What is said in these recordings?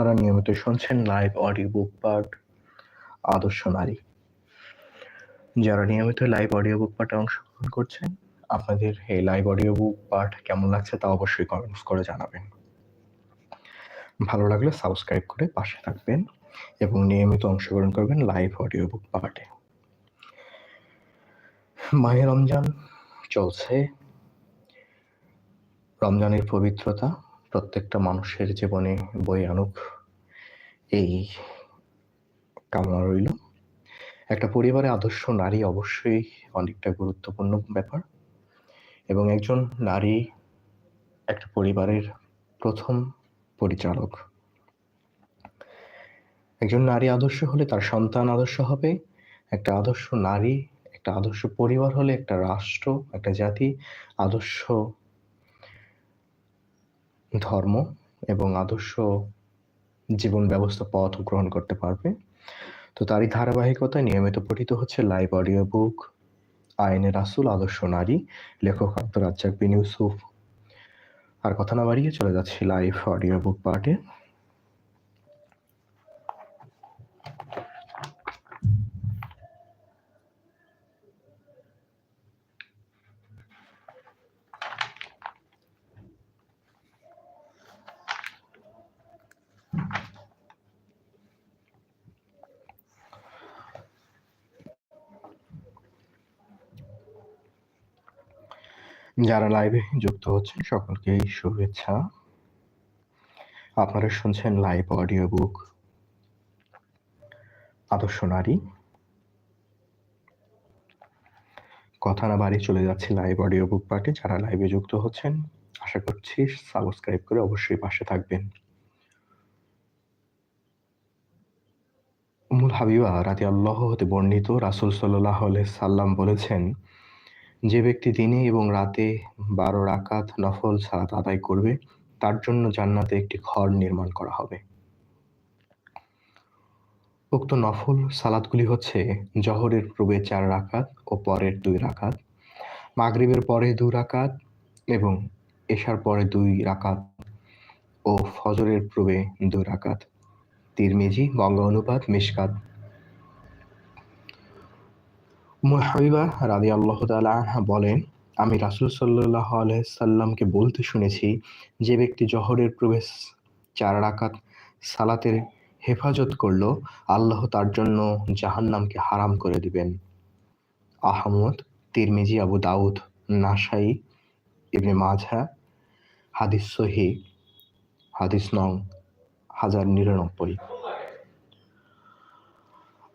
আপনারা নিয়মিত শুনছেন লাইভ অডিও বুক পাঠ আদর্শ নারী। যারা নিয়মিত লাইভ অডিও বুক পাঠে অংশগ্রহণ করছেন, আপনাদের এই লাইভ অডিও বুক পাঠ কেমন লাগছে তা অবশ্যই কমেন্টস করে জানাবেন। ভালো লাগলে সাবস্ক্রাইব করে পাশে থাকবেন এবং নিয়মিত অংশগ্রহণ করবেন লাইভ অডিও বুক পাঠে মাহে রমজান চলছে। রমজানের পবিত্রতা প্রত্যেকটা মানুষের জীবনে বয়ে আনুক এই কামনা রইল। একটা পরিবারে আদর্শ নারী অবশ্যই অনেকটা গুরুত্বপূর্ণ ব্যাপার এবং একজন নারী একটা পরিবারের প্রথম পরিচালক। একজন নারী আদর্শ হলে তার সন্তান আদর্শ হবে, একটা আদর্শ নারী, একটা আদর্শ পরিবার হলে একটা রাষ্ট্র, একটা জাতি আদর্শ ধর্ম এবং আদর্শ জীবন ব্যবস্থা পথ গ্রহণ করতে পারবে। তো তারই ধারাবাহিকতায় নিয়মিত পঠিত হচ্ছে লাইভ অডিও বুক আইনের রাসুল আদর্শ নারী, লেখক আব্দুর রাজ্জাক বিন ইউসুফ। আর কথা না বাড়িয়ে চলে যাচ্ছি লাইভ অডিও বুক পার্টে যারা লাইভে যুক্ত হচ্ছেন, সকলকেই শুভেচ্ছা। আপনারা শুনছেন লাইভ অডিও বুক আদর্শ নারী। কথা না বাড়ি চলে যাচ্ছে লাইভ অডিও বুক পার্টি। যারা লাইভে যুক্ত হচ্ছেন, আশা করছি সাবস্ক্রাইব করে অবশ্যই পাশে থাকবেন। উমুল হাবিবা রাতে আল্লাহ হতে বর্ণিত রাসুল সাল্লাহ সাল্লাম বলেছেন যে ব্যক্তি দিনে এবং রাতে বারো রাকাত নফল সালাত আদায় করবে, তার জন্য জান্নাতে একটি ঘর নির্মাণ করা হবে। উক্ত নফল সালাদগুলি হচ্ছে জহরের পূর্বে চার রাকাত ও পরের দুই রাকাত, মাগরিবের পরে দুই রাকাত এবং এশার পরে দুই রাকাত ও ফজরের পূর্বে দুই রাকাত। তিরমিজি বঙ্গ অনুপাত মিসকাত হাবিবা রাদি আল্লাহ বলেন, আমি রাসুল সাল্লাহ সাল্লামকে বলতে শুনেছি, যে ব্যক্তি জহরের প্রবেশ, চার রাকাত সালাতের হেফাজত করল, আল্লাহ তার জন্য জাহান্নামকে হারাম করে দিবেন। আহমদ, তিরমিজি, আবু দাউদ, নাসাই, ইবনে মাঝা, হাদিস সহি, হাদিস নং হাজার নিরানব্বই।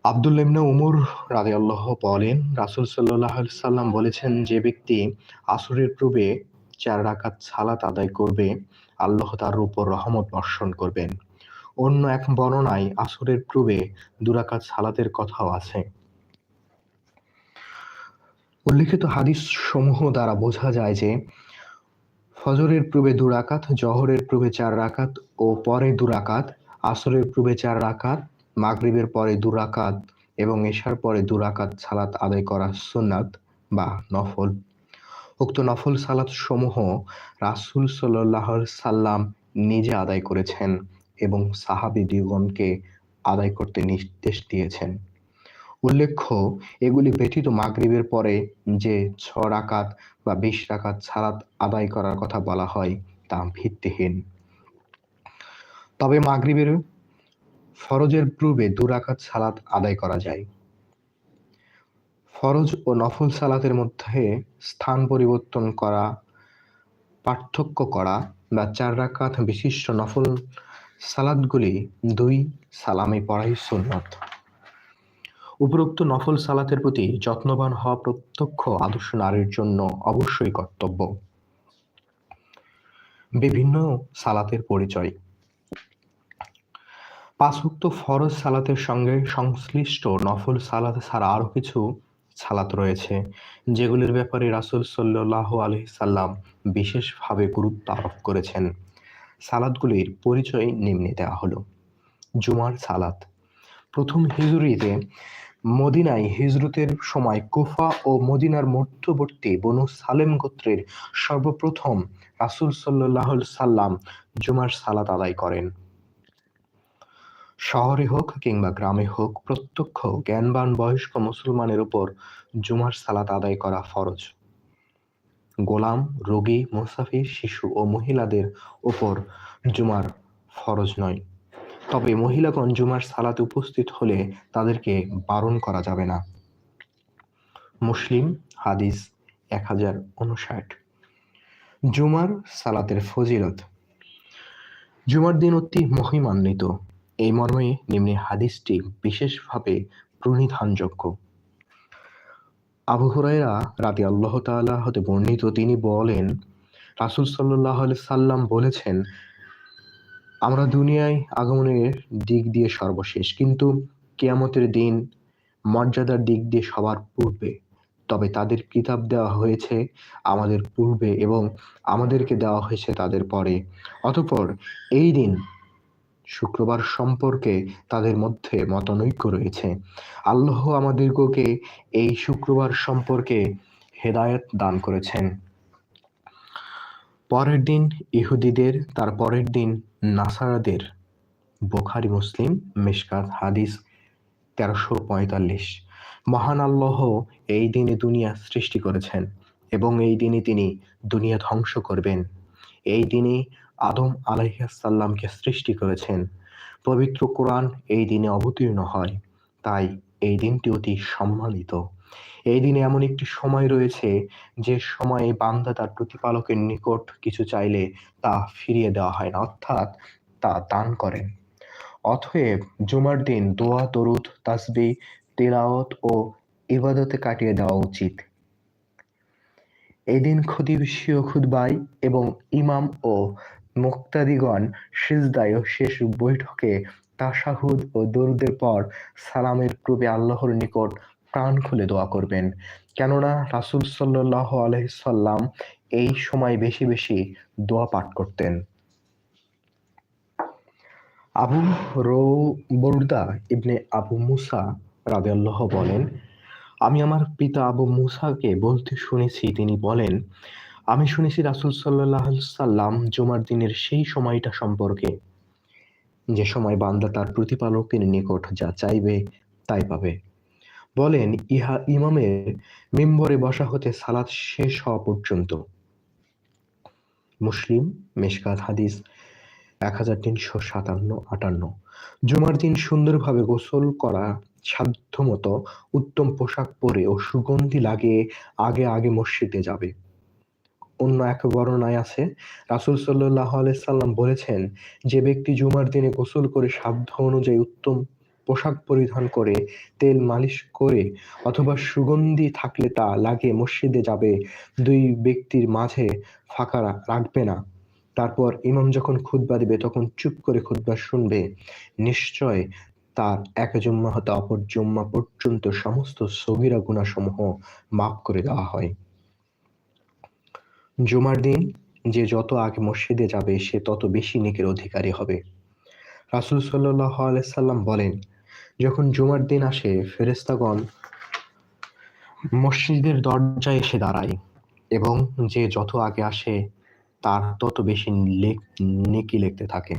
আবদুল্লাহ উমর রাজি আল্লাহ বলেন, রাসুল সাল্লাহ সাল্লাম বলেছেন, যে ব্যক্তি আসরের পূর্বে চার রাকাত সালাত আদায় করবে, আল্লাহ তার উপর রহমত বর্ষণ করবেন। অন্য এক বর্ণনায় আসরের পূর্বে দুরাকাত সালাতের কথাও আছে। উল্লিখিত হাদিস সমূহ দ্বারা বোঝা যায় যে, ফজরের পূর্বে দুরাকাত জহরের পূর্বে চার রাকাত ও পরে দুরাকাত আসরের পূর্বে চার রাকাত মাগরিবের পরে দুরাকাত এবং এশার পরে দুরাকাত সালাত আদায় করা সুন্নাত বা নফল। উক্ত নফল সালাত সমূহ রাসুল সাল্লাহ সাল্লাম নিজে আদায় করেছেন এবং সাহাবি দিগণকে আদায় করতে নির্দেশ দিয়েছেন। উল্লেখ্য, এগুলি ব্যতীত মাগরিবের পরে যে ছ রাকাত বা বিশ রাকাত সালাত আদায় করার কথা বলা হয় তা ভিত্তিহীন। তবে মাগরিবের ফরজের পূর্বে দুরাকাত সালাত আদায় করা যায়। ফরজ ও নফল সালাতের মধ্যে স্থান পরিবর্তন করা, পার্থক্য করা বা চার রাকাত বিশিষ্ট নফল সালাদগুলি দুই সালামে পড়াই সুন্নত। উপরোক্ত নফল সালাতের প্রতি যত্নবান হওয়া প্রত্যক্ষ আদর্শ নারীর জন্য অবশ্যই কর্তব্য। বিভিন্ন সালাতের পরিচয়। পাঁচউক্ত ফরজ সালাতের সঙ্গে সংশ্লিষ্ট নফল সালাত ছাড়া আরও কিছু সালাত রয়েছে, যেগুলির ব্যাপারে রাসুল সাল্লাহ আলহি সাল্লাম বিশেষভাবে গুরুত্ব আরোপ করেছেন। সালাদগুলির পরিচয় নিম্নে দেওয়া হলো। জুমার সালাত। প্রথম হিজুরিতে মদিনায় হিজরতের সময় কুফা ও মদিনার মধ্যবর্তী বনু সালেম গোত্রের সর্বপ্রথম রাসুল সাল্লাহ সাল্লাম জুমার সালাত আদায় করেন। শহরে হোক কিংবা গ্রামে হোক, প্রত্যক্ষ জ্ঞানবান বয়স্ক মুসলমানের উপর জুমার সালাত আদায় করা ফরজ। গোলাম, রোগী, মুসাফির, শিশু ও মহিলাদের উপর জুমার ফরজ নয়। তবে মহিলাগণ জুমার সালাতে উপস্থিত হলে তাদেরকে বারণ করা যাবে না। মুসলিম, হাদিস এক হাজার উনষাট। জুমার সালাতের ফজিলত। জুমার দিন অতি মহিমান্বিত। এই মর্মে নিম্নে হাদিসটি বিশেষভাবে প্রণিধানযোগ্য। আবু হুরায়রা রাতি আল্লাহ তাআলা হতে বর্ণিত তিনি বলেন, রাসূল আলাইহি সাল্লাম বলেছেন, আমরা দুনিয়ায় আগমনের দিক দিয়ে সর্বশেষ, কিন্তু কেয়ামতের দিন মর্যাদার দিক দিয়ে সবার পূর্বে। তবে তাদের কিতাব দেওয়া হয়েছে আমাদের পূর্বে এবং আমাদেরকে দেওয়া হয়েছে তাদের পরে। অতপর এই দিন শুক্রবার সম্পর্কে তাদের মধ্যে মতনৈক্য রয়েছে। আল্লাহ আমাদেরকে এই শুক্রবার সম্পর্কে হেদায়েত দান করেছেন। পরের দিন ইহুদিদের, তার পরের দিন নাসারাদের, বোখারি, মুসলিম, মিশকাত, হাদিস তেরোশো পঁয়তাল্লিশ। মহান আল্লাহ এই দিনে দুনিয়া সৃষ্টি করেছেন এবং এই দিনে তিনি দুনিয়া ধ্বংস করবেন। এই দিনে আদম আলাইসাল্লামকে সৃষ্টি করেছেন। পবিত্র কোরআন এই দিনে অবতীর্ণ হয়, তাই এই দিনটি অতি সম্মানিত। এই দিনে এমন একটি সময় রয়েছে, যে সময়ে বান্দা তার প্রতিপালকের নিকট কিছু চাইলে তা ফিরিয়ে দেওয়া হয় না, অর্থাৎ তা দান করেন। অতএব জুমার দিন দোয়া তরুদ তাসবি তেলাওয়াত ও ইবাদতে কাটিয়ে দেওয়া উচিত। এদিন খতিবসীয় খুতবায় এবং ইমাম ও মুক্তাদিগণ সিজদায় শেষ বৈঠকে তাশাহুদ ও দরুদের পর সালামের পূর্বে আল্লাহর নিকট প্রাণ খুলে দোয়া করবেন। কেননা রাসূল সাল্লাল্লাহু আলাইহি সাল্লাম এই সময় বেশি বেশি দোয়া পাঠ করতেন। আবু রৌ বরুদা ইবনে আবু মুসা রাদিয়াল্লাহ বলেন, আমি আমার পিতা আবু মুসাকে বলতে শুনেছি, তিনি বলেন আমি শুনেছি রাসুল সাল্লাহ সাল্লাম জুমার দিনের সেই সময়টা সম্পর্কে। যে সময় বান্দা তার প্রতিপালকের নিকট যা চাইবে তাই পাবে। বলেন, ইহা ইমামের মেম্বরে বসা হতে সালাত শেষ হওয়া পর্যন্ত। মুসলিম, মেশকাত হাদিস এক হাজার তিনশো সাতান্ন, আটান্ন। জুমার দিন সুন্দরভাবে গোসল করা সাধ্যমতো উত্তম পোশাক পরে ও সুগন্ধি লাগিয়ে আগে আগে মসজিদে যাবে। অন্য এক বর্ণনায় আছে। রাসুল সাল্লাহ সাল্লাম বলেছেন, যে ব্যক্তি জুমার দিনে গোসল করে সাধ্য অনুযায়ী উত্তম পোশাক পরিধান করে, তেল মালিশ করে অথবা সুগন্ধি থাকলে তা লাগে মসজিদে যাবে, দুই ব্যক্তির মাঝে ফাঁকা রাখবে না। তারপর ইমাম যখন খুতবা দিবে, তখন চুপ করে খুতবা শুনবে। নিশ্চয় তার এক জুম্মা হতে অপর জুম্মা পর্যন্ত সমস্ত সগিরা গুণাসমূহ মাফ করে দেওয়া হয়। জুমার দিন যে যত আগে মসজিদে যাবে, সে তত বেশি নেকের অধিকারী হবে। রাসুল সাল্লাহ আলাইসাল্লাম বলেন, যখন জুমার দিন আসে ফেরেস্তাগণ মসজিদের দরজায় এসে দাঁড়ায় এবং যে যত আগে আসে, তার তত বেশি নেকি লেখতে থাকে।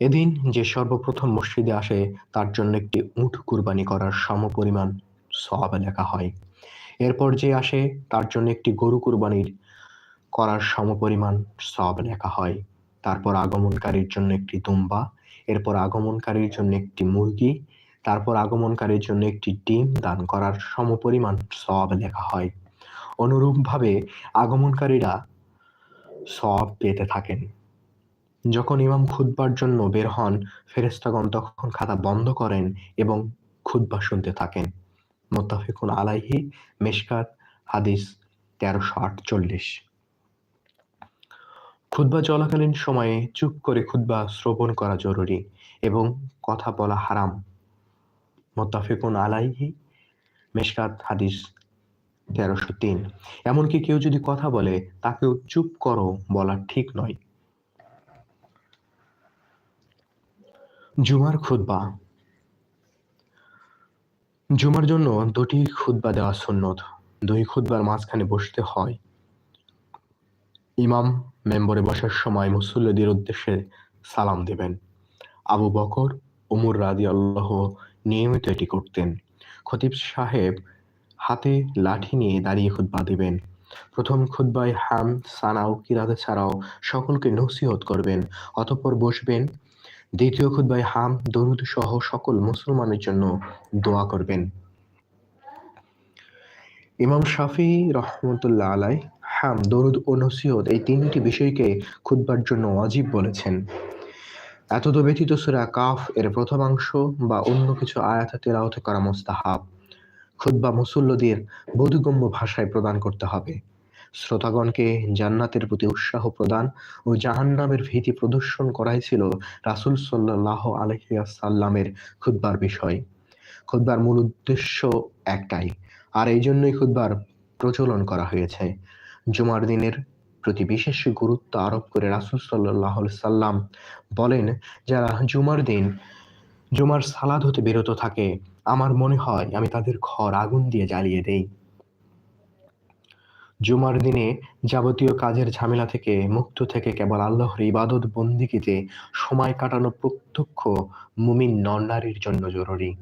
এদিন যে সর্বপ্রথম মসজিদে আসে, তার জন্য একটি উঠ কুরবানি করার সমপরিমাণ সব লেখা হয়। এরপর যে আসে, তার জন্য একটি গরু কুরবানির করার সমপরিমাণ সব লেখা হয়। তারপর আগমনকারীর জন্য একটি দুম্বা, এরপর আগমনকারীর জন্য একটি মুরগি, তারপর আগমনকারীর জন্য একটি ডিম দান করার সমপরিমাণ সব লেখা হয়। অনুরূপভাবে আগমনকারীরা সব পেতে থাকেন। যখন ইমাম খুতবার জন্য বের হন ফেরেস্তাগণ তখন খাতা বন্ধ করেন এবং খুতবা শুনতে থাকেন। মোত্তাফিকুন আলাইহি, মেশকাত, হাদিস তেরোশো আটচল্লিশ। খুতবা চলাকালীন সময়ে চুপ করে খুতবা শ্রবণ করা জরুরি এবং কথা বলা হারাম। মোত্তাফিকুন আলাইহি, মেশকাত, হাদিস তেরোশো তিন। এমনকি কেউ যদি কথা বলে, তাকেও চুপ করো বলা ঠিক নয়। জুমার খুতবা জুমার জন্য দুটি খুতবা দেওয়া সুন্নত। দুই খুতবার মাঝখানে বসতে হয়। ইমাম মেম্বরে বসার সময় মুসল্লিদের উদ্দেশ্যে সালাম দেবেন। আবু বকর ওমর রাদি আল্লাহ নিয়মিত এটি করতেন। খতিব সাহেব হাতে লাঠি নিয়ে দাঁড়িয়ে খুতবা দেবেন। প্রথম খুতবায় হাম সানাও কিরাত ছাড়াও সকলকে নসিহত করবেন। অতঃপর বসবেন দ্বিতীয় খুতবায় হাম, দরুদ সহ সকল মুসলমানের জন্য দোয়া করবেন। ইমাম শাফি রহমতুল্লাহ আলাই হাম, দরুদ ও নসিহত এই তিনটি বিষয়কে খুতবার জন্য অজীব বলেছেন। এতদ ব্যতীত সুরা কাফ এর প্রথমাংশ বা অন্য কিছু আয়াত তেলাওয়াত করা মোস্তাহাব। খুতবা মুসল্লদের বোধগম্য ভাষায় প্রদান করতে হবে। শ্রোতাগণকে জান্নাতের প্রতি উৎসাহ প্রদান ও জাহান্নামের ভীতি প্রদর্শন করাই ছিল রাসুল সাল্লাহ আলহিয়াসাল্লামের খুতবার বিষয়। খুতবার মূল উদ্দেশ্য একটাই, আর এই জন্যই খুতবার প্রচলন করা হয়েছে। জুমার দিনের প্রতি বিশেষ গুরুত্ব আরোপ করে রাসুল সাল্লাহ সাল্লাম বলেন, যারা জুমার দিন জুমার সালাদ হতে বিরত থাকে, আমার মনে হয় আমি তাদের ঘর আগুন দিয়ে জ্বালিয়ে দেই। জুমার দিনে যাবতীয় কাজের ঝামেলা থেকে মুক্ত থেকে কেবল আল্লাহর ইবাদত বন্দিকিতে সময় কাটানো প্রত্যক্ষ মুমিন নরনারীর জন্য জরুরি।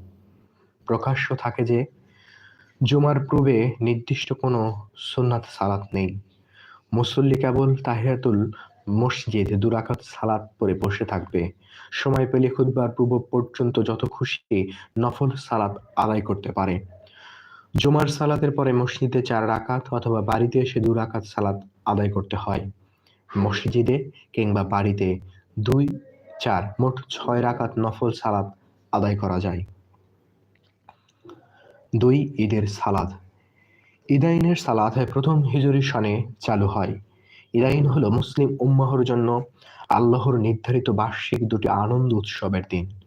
প্রকাশ্য থাকে যে, জুমার পূর্বে নির্দিষ্ট কোনো সুন্নাত সালাত নেই। মুসল্লি কেবল তাহিয়াতুল মসজিদ দুরাকাত সালাত পরে বসে থাকবে। সময় পেলে খুদবার পূর্ব পর্যন্ত যত খুশি নফল সালাত আদায় করতে পারে। জুমার সালাতের পরে মসজিদে চার রাকাত অথবা বাড়িতে এসে দু রাকাত সালাত আদায় করতে হয়। মসজিদে কিংবা বাড়িতে দুই, চার, মোট ছয় রাকাত নফল সালাত আদায় করা যায়। দুই, ঈদের সালাদ ইদাইনের সালাদ প্রথম হিজরি সনে চালু হয়। ইদাইন হলো মুসলিম উম্মাহর জন্য আল্লাহর নির্ধারিত বার্ষিক দুটি আনন্দ উৎসবের দিন।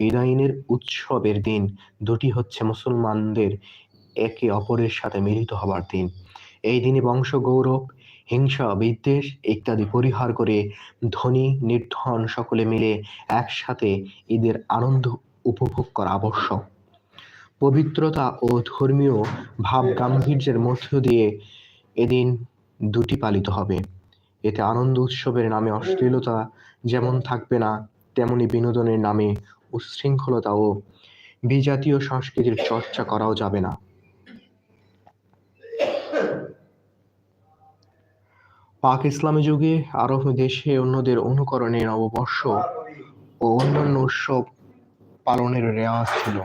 ইদাইনের উৎসবের দিন। দুটি হচ্ছে মুসলমানদের একে অপরের সাথে মিলিত হবার দিন। এই দিনে বংশ গৌরব, হিংসা, বিদ্বেষ ইত্যাদি পরিহার করে ধনী, নির্ধন সকলে মিলে একসাথে ঈদের আনন্দ উপভোগ করা আবশ্যক। পবিত্রতা ও ধর্মীয় ভাব গাম্ভীর্যের মধ্য দিয়ে এদিন দুটি পালিত হবে। এতে আনন্দ উৎসবের নামে অশ্লীলতা যেমন থাকবে না, তেমনি বিনোদনের নামে উচ্ছৃঙ্খলতা ও বিজাতীয় সংস্কৃতির চর্চা করাও যাবে না। পাক ইসলামী যুগে আরব দেশে অন্যদের অনুকরণে নববর্ষ ও অন্যান্য উৎসব পালনের রেওয়াজ ছিল।